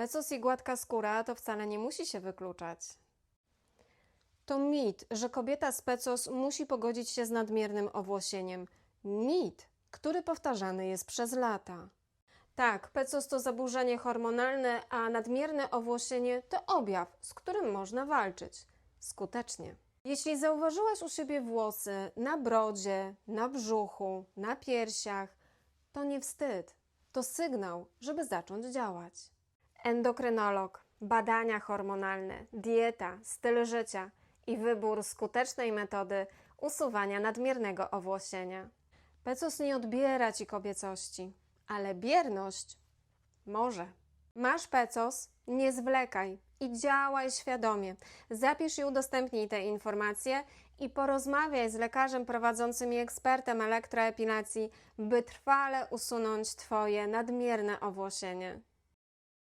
Pecos i gładka skóra to wcale nie musi się wykluczać. To mit, że kobieta z pecos musi pogodzić się z nadmiernym owłosieniem. Mit, który powtarzany jest przez lata. Tak, pecos to zaburzenie hormonalne, a nadmierne owłosienie to objaw, z którym można walczyć. Skutecznie. Jeśli zauważyłaś u siebie włosy na brodzie, na brzuchu, na piersiach, to nie wstyd. To sygnał, żeby zacząć działać. Endokrynolog, badania hormonalne, dieta, styl życia i wybór skutecznej metody usuwania nadmiernego owłosienia. Pecos nie odbiera ci kobiecości, ale bierność może. Masz pecos? Nie zwlekaj i działaj świadomie. Zapisz i udostępnij te informacje i porozmawiaj z lekarzem prowadzącym i ekspertem elektroepilacji, by trwale usunąć Twoje nadmierne owłosienie.